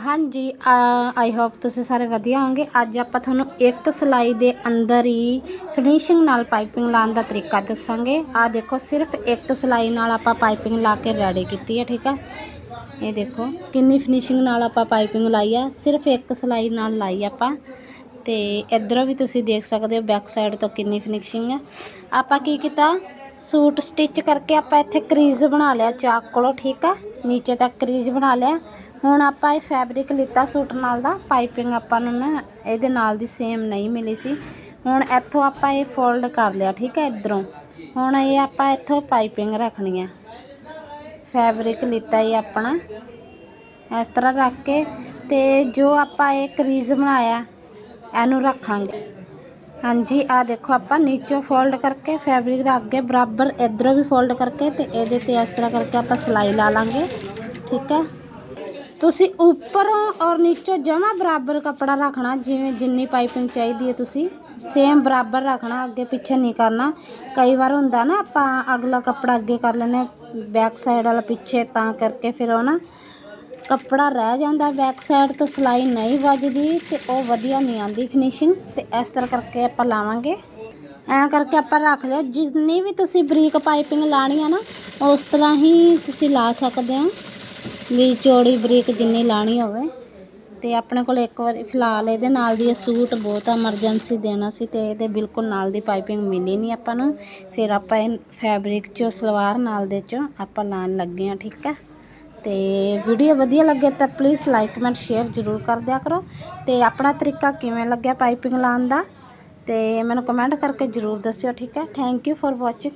ਹਾਂਜੀ I hope ਤੁਸੀਂ ਸਾਰੇ ਵਧੀਆ ਹੋਵੋਗੇ। ਅੱਜ ਆਪਾਂ ਤੁਹਾਨੂੰ ਇੱਕ ਸਿਲਾਈ ਦੇ ਅੰਦਰ ਹੀ ਫਿਨਿਸ਼ਿੰਗ ਨਾਲ ਪਾਈਪਿੰਗ ਲਾਉਣ ਦਾ ਤਰੀਕਾ ਦੱਸਾਂਗੇ। ਆ ਦੇਖੋ, ਸਿਰਫ ਇੱਕ ਸਿਲਾਈ ਨਾਲ ਆਪਾਂ ਪਾਈਪਿੰਗ ਲਾ ਕੇ ਰੈਡੀ ਕੀਤੀ ਹੈ, ਠੀਕ ਆ? ਇਹ ਦੇਖੋ, ਕਿੰਨੀ ਫਿਨਿਸ਼ਿੰਗ ਨਾਲ ਆਪਾਂ ਪਾਈਪਿੰਗ ਲਾਈ ਆ। ਸਿਰਫ ਇੱਕ ਸਿਲਾਈ ਨਾਲ ਲਾਈ ਆਪਾਂ। ਤੇ ਇਧਰੋਂ ਵੀ ਤੁਸੀਂ ਦੇਖ ਸਕਦੇ ਹੋ ਬੈਕ ਸਾਈਡ ਤੋਂ ਕਿੰਨੀ ਫਿਨਿਸ਼ਿੰਗ ਆ। ਆਪਾਂ ਕੀ ਕੀਤਾ? ਸੂਟ ਸਟਿਚ ਕਰਕੇ ਆਪਾਂ ਇੱਥੇ ਕਰੀਜ਼ ਬਣਾ ਲਿਆ ਚਾਕ ਕੋਲੋਂ, ਠੀਕ ਆ? ਨੀਚੇ ਤੱਕ ਕਰੀਜ਼ ਬਣਾ ਲਿਆ। ਹੁਣ ਆਪਾਂ ਇਹ ਫੈਬਰਿਕ ਲਿੱਤਾ ਸੂਟ ਨਾਲ ਦਾ ਪਾਈਪਿੰਗ ਆਪਾਂ ਨੂੰ ਨਾ ਇਹਦੇ ਨਾਲ ਦੀ ਸੇਮ ਨਹੀਂ ਮਿਲੀ ਸੀ। ਹੁਣ ਇੱਥੋਂ ਆਪਾਂ ਇਹ ਫੋਲਡ ਕਰ ਲਿਆ, ਠੀਕ ਹੈ, ਇਧਰੋਂ। ਹੁਣ ਇਹ ਆਪਾਂ ਇੱਥੋਂ ਪਾਈਪਿੰਗ ਰੱਖਣੀ ਹੈ। ਫੈਬਰਿਕ ਲਿੱਤਾ ਇਹ ਆਪਣਾ। ਇਸ ਤਰ੍ਹਾਂ ਰੱਖ ਕੇ ਤੇ ਜੋ ਆਪਾਂ ਇਹ ਕਰੀਜ਼ ਬਣਾਇਆ, ਇਹਨੂੰ ਰੱਖਾਂਗੇ। ਹਾਂਜੀ ਆ ਦੇਖੋ ਆਪਾਂ ਨੀਚੋਂ ਫੋਲਡ ਕਰਕੇ ਫੈਬਰਿਕ ਰੱਖ ਕੇ ਬਰਾਬਰ ਇਧਰੋਂ ਵੀ ਫੋਲਡ ਕਰਕੇ ਤੇ ਇਹਦੇ ਤੇ ਇਸ ਤਰ੍ਹਾਂ ਕਰਕੇ ਆਪਾਂ ਸਿਲਾਈ ਲਾ ਲਾਂਗੇ, ਠੀਕ ਹੈ। ਤੁਸੀਂ ਉੱਪਰੋਂ ਔਰ ਨੀਚੋਂ ਜਮਾ ਬਰਾਬਰ ਕੱਪੜਾ ਰੱਖਣਾ, ਜਿਵੇਂ ਜਿੰਨੀ ਪਾਈਪਿੰਗ ਚਾਹੀਦੀ ਹੈ ਤੁਸੀਂ ਸੇਮ ਬਰਾਬਰ ਰੱਖਣਾ, ਅੱਗੇ ਪਿੱਛੇ ਨਹੀਂ ਕਰਨਾ। ਕਈ ਵਾਰ ਹੁੰਦਾ ਨਾ, ਆਪਾਂ ਅਗਲਾ ਕੱਪੜਾ ਅੱਗੇ ਕਰ ਲੈਂਦੇ ਬੈਕ ਸਾਈਡ ਵਾਲਾ ਪਿੱਛੇ, ਤਾਂ ਕਰਕੇ ਫਿਰ ਉਹ ਨਾ ਕੱਪੜਾ ਰਹਿ ਜਾਂਦਾ। ਬੈਕ ਸਾਈਡ ਤੋਂ ਸਿਲਾਈ ਨਹੀਂ ਵੱਜਦੀ ਤੇ ਉਹ ਵਧੀਆ ਨਹੀਂ ਆਉਂਦੀ ਫਿਨਿਸ਼ਿੰਗ ਤੇ ਇਸ ਤਰ੍ਹਾਂ ਕਰਕੇ ਆਪਾਂ ਲਾਵਾਂਗੇ। ਐਂ ਕਰਕੇ ਆਪਾਂ ਰੱਖ ਲਿਆ। ਜਿੰਨੀ ਵੀ ਤੁਸੀਂ ਬਰੀਕ ਪਾਈਪਿੰਗ ਲਾਣੀ ਆ ਨਾ, ਉਸ ਤਰ੍ਹਾਂ ਹੀ ਤੁਸੀਂ ਲਾ ਸਕਦੇ ਹੋ। ਵੀ ਚੌੜੀ ਬਰੀਕ ਜਿੰਨੀ ਲਾਣੀ ਹੋਵੇ ਤੇ ਆਪਣੇ ਕੋਲ ਇੱਕ ਵਾਰੀ ਫਿਲਹਾਲ ਇਹਦੇ ਨਾਲ ਦੀ ਇਹ ਸੂਟ ਬਹੁਤ ਐਮਰਜੈਂਸੀ ਦੇਣਾ ਸੀ ਤੇ ਇਹਦੇ ਬਿਲਕੁਲ ਨਾਲ ਦੀ ਪਾਈਪਿੰਗ ਮਿਲੀ ਨਹੀਂ ਆਪਾਂ ਨੂੰ। ਫਿਰ ਆਪਾਂ ਇਹ ਫੈਬਰਿਕ ਚੋਂ, ਸਲਵਾਰ ਨਾਲ ਦੇ ਚੋਂ ਆਪਾਂ ਲਾਣ ਲੱਗੇ ਆ ਠੀਕ ਹੈ? ਤੇ ਵੀਡੀਓ ਵਧੀਆ ਲੱਗੇ ਤਾਂ ਪਲੀਜ਼ ਲਾਈਕ ਕਮੈਂਟ ਸ਼ੇਅਰ ਜ਼ਰੂਰ ਕਰ ਦਿਆ ਕਰੋ। ਤੇ ਆਪਣਾ ਤਰੀਕਾ ਕਿਵੇਂ ਲੱਗਿਆ ਪਾਈਪਿੰਗ ਲਾਉਣ ਦਾ? ਤੇ ਮੈਨੂੰ ਕਮੈਂਟ ਕਰਕੇ ਜ਼ਰੂਰ ਦੱਸਿਓ, ਠੀਕ ਹੈ? Thank you for watching